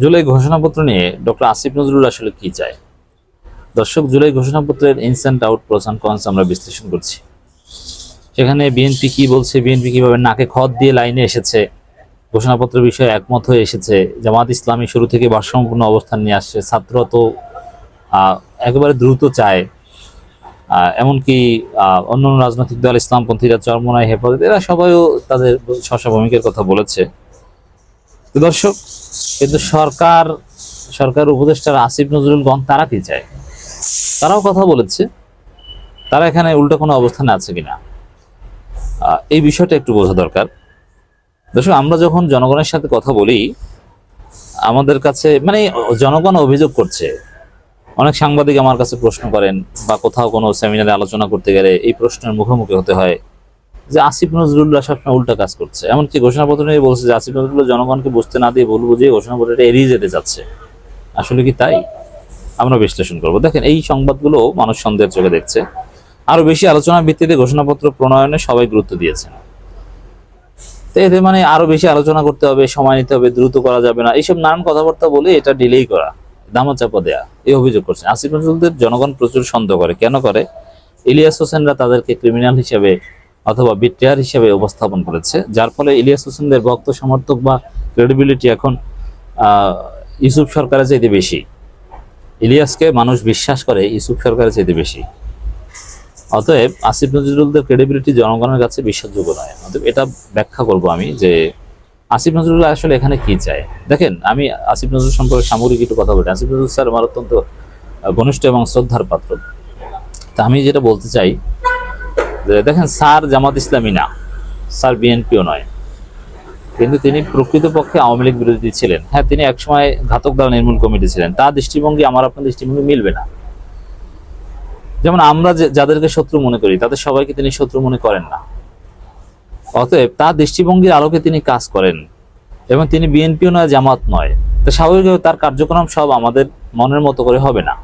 জুলাই ঘোষণাপত্র নিয়ে ডক্টর আসিফ নজরুল আসলে কি চায়? দর্শক, জুলাই ঘোষণাপত্রের ইনসেন্ট আউট প্রস অ্যান্ড কনস আমরা বিশ্লেষণ করছি। সেখানে বিএনপি কি বলছে, বিএনপি কীভাবে নাকে খত দিয়ে লাইনে এসেছে ঘোষণাপত্র বিষয়ে একমত হয়ে এসেছে, জামাত ইসলামী শুরু থেকে ভারসাম্যপূর্ণ অবস্থান নিয়ে আসছে ছাত্র তো একেবারে দ্রুত চায় এমনকি অন্য রাজনৈতিক দল, ইসলামপন্থীরা চরমনায় হেফাজত, এরা সবাইও তাদের স্ব ভূমিকার কথা বলেছে। দর্শক কিন্তু সরকার সরকার উপদেষ্টার আসিফ নজরুল গণ, তারা কি চায়? তারাও কথা বলেছে। তারা এখানে উল্টো কোনো অবস্থানে আছে কিনা? এই বিষয়টা একটু বোঝা দরকার। দর্শক, আমরা যখন জনগণের সাথে কথা বলি, আমাদের কাছে মানে জনগণ অভিযোগ করছে। অনেক সাংবাদিক আমার কাছে প্রশ্ন করেন, বা কোথাও কোনো সেমিনারে আলোচনা করতে গেলে এই প্রশ্নের মুখোমুখি হতে হয়। যে আসিফ নজরুল্লাহ সবসময় উল্টা কাজ করছে। এমনকি ঘোষণাপত্র নিয়ে বলছে যে আসিফ নজরুল্লাহ জনগণকে বুঝতে না দিয়ে ভুল বুঝিয়ে ঘোষণাপত্রটা এড়িয়ে যেতে চাচ্ছে। আসলে কি তাই? আমরা বিশ্লেষণ করব। দেখেন, এই সংবাদগুলো মানুষ সন্দেহের চোখে দেখছে। আরও বেশি আলোচনার ভিত্তিতে ঘোষণাপত্র প্রণয়নে সবাই গুরুত্ব দিয়েছেন। তো এতে মানে আরও বেশি আলোচনা করতে হবে, সময় নিতে হবে, দ্রুত করা যাবে না। এইসব নানান কথাবার্তা বলে এটা ডিলেই করা, দামাচাপা দেয়া, এই অভিযোগ করছেন। আসিফ নজরুলদের জনগণ প্রচুর সন্দেহ করে। কেন করে? ইলিয়াস হোসেনরা তাদেরকে ক্রিমিনাল হিসেবে অথবা বিট্রেয়ার হিসেবে উপস্থাপন করেছে, যার ফলে ইলিয়াস হোসেনদের ভক্ত, সমর্থক বা ক্রেডিবিলিটি এখন ইউসুফ সরকারের চাইতে বেশি। ইলিয়াসকে মানুষ বিশ্বাস করে ইউসুফ সরকারের চাইতে বেশি। অতএব আসিফ নজরুলদের ক্রেডিবিলিটি জনগণের কাছে বিশ্বাসযোগ্য নয়। অতএব এটা ব্যাখ্যা করব আমি যে আসিফ নজরুল আসলে এখানে কি চায়। দেখেন, আমি আসিফ নজরুল সম্পর্কে সামগ্রিক একটু কথা বলি। আসিফ নজরুল স্যার আমার অত্যন্ত ঘনিষ্ঠ এবং শ্রদ্ধার পাত্র। তা আমি যেটা বলতে চাই দেখেন স্যার জামাত ইসলামী না, স্যার বিএনপিও নয়। কিন্তু তিনি প্রকৃতপক্ষে আওয়ামী লীগ বিরোধী ছিলেন। হ্যাঁ তিনি একসময় ঘাতক দল নির্মূল কমিটি ছিলেন। তার দৃষ্টিভঙ্গি, আমার আপনার দৃষ্টিভঙ্গি মিলবে না। যেমন আমরা যাদেরকে শত্রু মনে করি, তাদের সবাইকে তিনি শত্রু মনে করেন না। অতএব তার দৃষ্টিভঙ্গির আলোকে তিনি কাজ করেন এবং তিনি বিএনপিও নয়, জামাত নয়। তো স্বাভাবিকভাবে তার কার্যক্রম সব আমাদের মনের মতো করে হবে না।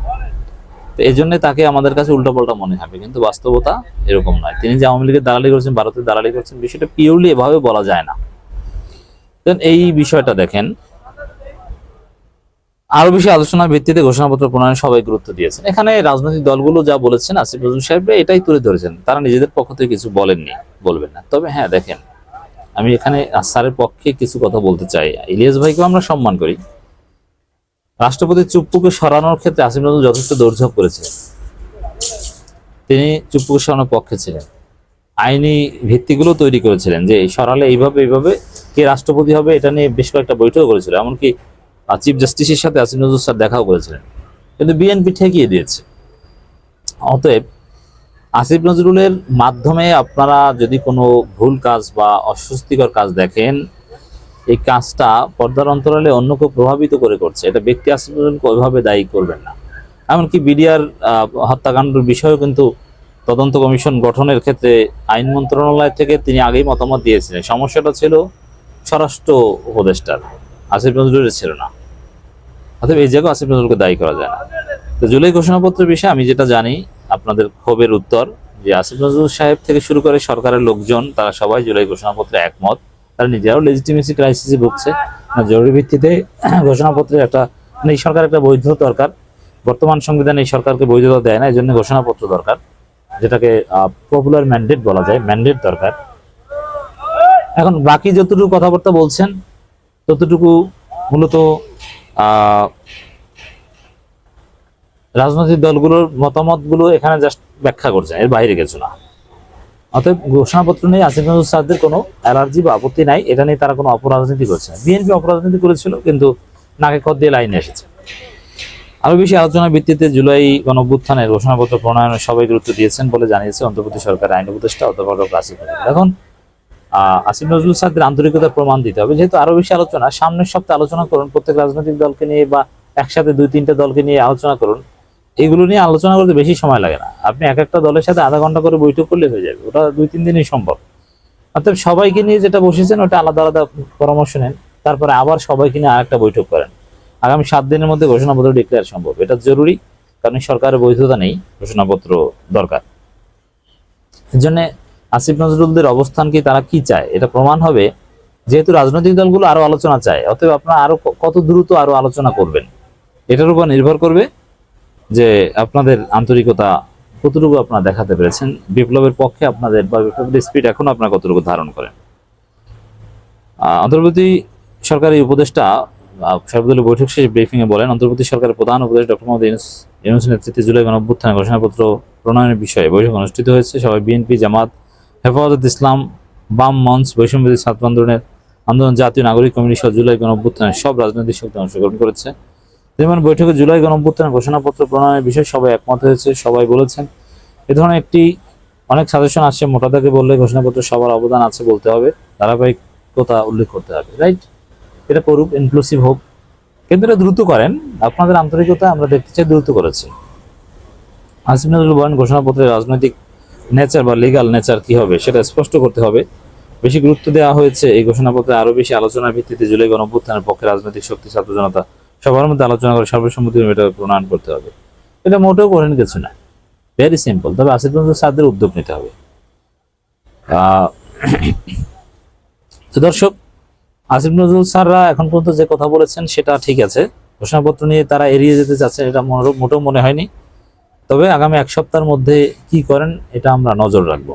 তো এই জন্য তাকে আমাদের কাছে উল্টোপাল্টা মনে হবে, কিন্তু বাস্তবতা এরকম নয়। তিনি যে আওয়ামী লীগের দালালি করছেন, ভারতের দালালি করছেন, বিষয়টা পিওরলি এভাবে বলা যায় না। এই বিষয়টা দেখেন আরও বেশি আলোচনার ভিত্তিতে ঘোষণাপত্র প্রণয়নে সবাই গুরুত্ব দিয়েছেন। এখানে রাজনৈতিক দলগুলো যা বলেছেন, আসিফ নজরুল সাহেব এটাই তুলে ধরেছেন। তারা নিজেদের পক্ষ থেকে কিছু বলেননি, বলবেন না। তবে হ্যাঁ দেখেন, আমি এখানে স্যারের পক্ষে কিছু কথা বলতে চাই। ইলিয়াস ভাইকেও আমরা সম্মান করি। রাষ্ট্রপতি চুপ্পুকে সরানোর ক্ষেত্রে আসিফ নজরুল যথেষ্ট দৌড়ঝাঁপ করেছিলেন তিনি চুপ্পুকে সরানোর পক্ষে ছিলেন। আইনি ভিত্তিগুলো তৈরি করেছিলেন যে সরালে এইভাবে এইভাবে কে রাষ্ট্রপতি হবে, এটা নিয়ে বেশ কয়েকটা বৈঠক করেছিল। এমনকি চিফ জাস্টিসের সাথে আসিফ নজরুল স্যার দেখাও করেছিলেন। কিন্তু বিএনপি ঠেকিয়ে দিয়েছে। অতএব আসিফ নজরুলের মাধ্যমে আপনারা যদি কোনো ভুল কাজ বা অস্বস্তিকর কাজ দেখেন এই কাজটা পর্দার অন্তরালে অন্য কেউ প্রভাবিত করে করছে। এটা ব্যক্তি নজরুলকে ওইভাবে দায়ী করবেন না। এমনকি বিডিআর হত্যাকাণ্ডের বিষয়েও কিন্তু তদন্ত কমিশন গঠনের ক্ষেত্রে আইন মন্ত্রণালয় থেকে তিনি আগেই মতামত দিয়েছিলেন। সমস্যাটা ছিল স্বরাষ্ট্র উপদেষ্টার। আসিফ নজরুলের ছিল না। অতএব এই জায়গায় আসিফ নজরুলকে দায়ী করা যায় না। তো জুলাই ঘোষণাপত্রের বিষয়ে আমি যেটা জানি, আপনাদের ক্ষোভের উত্তর যে আসিফ নজরুল সাহেব থেকে শুরু করে সরকারের লোকজন, তারা সবাই জুলাই ঘোষণাপত্রে একমত। তারা নিজেরাও লেজিটিমেসি ক্রাইসিসে ভুগছে। জরুরি ভিত্তিতে ঘোষণাপত্রের একটা মানে এই সরকার একটা বৈধ দরকার। বর্তমান সংবিধান এই সরকারকে বৈধতা দেয় না এই জন্য ঘোষণাপত্র দরকার। যেটাকে পপুলার ম্যান্ডেট বলা যায় ম্যান্ডেট দরকার। এখন বাকি যতটুকু কথাবার্তা বলছেন, ততটুকু মূলত রাজনৈতিক দলগুলোর মতামতগুলো এখানে জাস্ট ব্যাখ্যা করছে, এর বাইরে কিছু না। অতএব ঘোষণাপত্র নিয়ে আসিফ নজরুল স্যারদের কোনো অ্যালার্জি বা আপত্তি নাই। এটা নিয়ে তারা কোনো অপরাজনীতি করছে না। বিএনপি অপরাজনীতি করেছিল, কিন্তু নাকে খত দিয়ে লাইনে এসেছে। আরও বেশি আলোচনার ভিত্তিতে জুলাই গণঅভ্যুত্থানের ঘোষণাপত্র প্রণয়নে সবাই গুরুত্ব দিয়েছেন বলে জানিয়েছে অন্তর্বর্তী সরকার আইন উপদেষ্টা অধ্যাপক ডক্টর আসিফ নজরুল এখন আসিফ নজরুল স্যারদের আন্তরিকতার প্রমাণ দিতে হবে। যেহেতু আরও বেশি আলোচনা, সামনের সপ্তাহে আলোচনা করুন প্রত্যেক রাজনৈতিক দলকে নিয়ে বা একসাথে দুই তিনটে দলকে নিয়ে আলোচনা করুন। এগুলো নিয়ে আলোচনা করতে বেশি সময় লাগে না। আপনি এক একটা দলের সাথে আধা ঘণ্টা করে বৈঠক করলে হয়ে যাবে। ওটা দুই, তিন দিনই সম্ভব। অর্থাৎ সবাইকে নিয়ে যেটা বসেছেন, ওটা আলাদা আলাদা পরামর্শ নেন। তারপরে আবার সবাইকে নিয়ে আরেকটা বৈঠক করেন। আগামী সাত দিনের মধ্যে ঘোষণাপত্র ডিক্লেয়ার সম্ভব। এটা জরুরি, কারণ সরকারের বৈধতা নেই, ঘোষণাপত্র দরকার। এর জন্য আসিফ নজরুলদের অবস্থান কি, তারা কি চায়? এটা প্রমাণ হবে, যেহেতু রাজনৈতিক দলগুলো আরও আলোচনা চায়। অতএব আপনারা আরও কত দ্রুত আরও আলোচনা করবেন? এটার উপর নির্ভর করবে যে আপনাদের আন্তরিকতা কতটুকু আপনারা দেখাতে পেরেছেন? বিপ্লবের পক্ষে আপনাদের বা বিপ্লবের স্পিড এখন আপনারা কতটুকু ধারণ করেন? অন্তর্বর্তী সরকারি উপদেষ্টা সর্বদলীয় বৈঠক শেষে ব্রিফিং এ বলেন, অন্তর্বর্তী সরকারের প্রধান উপদেষ্টা ডক্টর মোহাম্মদ ইউনুস নেতৃত্বে জুলাই গণঅভ্যুত্থানের ঘোষণাপত্র প্রণয়নের বিষয়ে বৈঠক অনুষ্ঠিত হয়েছে। সবাই বিএনপি জামাত, হেফাজত ইসলাম, বাম মঞ্চ, বৈষম্যবিরোধী ছাত্র আন্দোলনের, আন্দোলন, জাতীয় নাগরিক কমিটি সহ জুলাই গণঅভ্যুত্থানের সব রাজনৈতিক শক্তি অংশগ্রহণ করেছে। যেমন বৈঠকে জুলাই গণঅভ্যুত্থানের ঘোষণাপত্র প্রণয়নের বিষয়ে সবাই একমত হয়েছে, সবাই বলেছেন। এ ধরনের একটি অনেক সাজেশন আসছে মোটা দাগে বললে ঘোষণাপত্রে সবার অবদান আছে বলতে হবে, ধারাবাহিকতা উল্লেখ করতে হবে রাইট এটা করুক ইনক্লুসিভ হোক। কিন্তু এটা দ্রুত করেন, আপনাদের আন্তরিকতা আমরা দেখতে চাই দ্রুত করেছে। আসিফ নজরুল বলেন, ঘোষণাপত্রের রাজনৈতিক নেচার বা লিগাল নেচার কি হবে, সেটা স্পষ্ট করতে হবে। বেশি গুরুত্ব দেওয়া হয়েছে এই ঘোষণাপত্রে আরও বেশি আলোচনার ভিত্তিতে জুলাই গণঅভ্যুত্থানের পক্ষে রাজনৈতিক শক্তি, ছাত্র জনতা সবার মধ্যে আলোচনা করে সর্বসম্মতি এটা প্রণয়ন করতে হবে। এটা মোটেও করেন কিছু না। ভেরি সিম্পল তবে আসিফ নজরুল স্যারদের উদ্যোগ নিতে হবে। তো দর্শক, আসিফ নজরুল স্যাররা এখন পর্যন্ত যে কথা বলেছেন সেটা ঠিক আছে। ঘোষণাপত্র নিয়ে তারা এড়িয়ে যেতে চাচ্ছেন এটা মোটেও মনে হয়নি। তবে আগামী এক সপ্তাহের মধ্যে কি করেন এটা আমরা নজর রাখব।